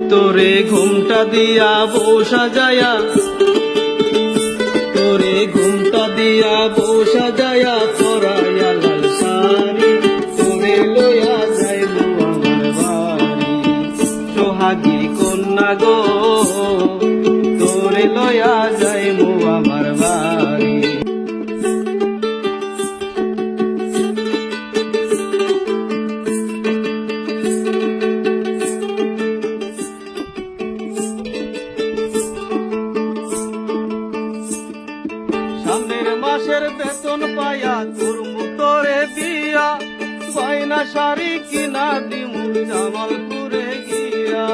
তোরে ঘুমটা দিয়া বসা সাজায়া, তোরে ঘুমটা দিয়া বসা সাজায়া পরায়া লাল সারি তোরে লয়া যাইব আমার বাড়ি। সোহাগী কন্যা গো সামনের মাসের বেতন পায়া করমু মুতরে দিয়া বাইনা শাড়ি কিনা দিমু জামালপুরে গিয়া।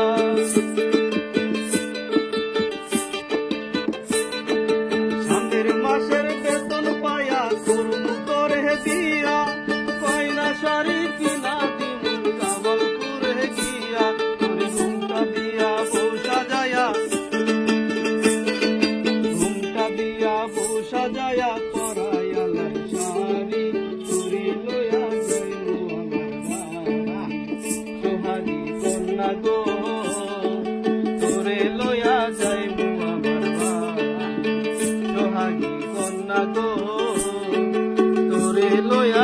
সাজায়া করাইয়া লাই সারি চুরি লয়া যাইল আমার সোহানি কন্যা গো, তোরে লয়া যাইব আমার সোহানি কন্যা গো, তোরে লয়া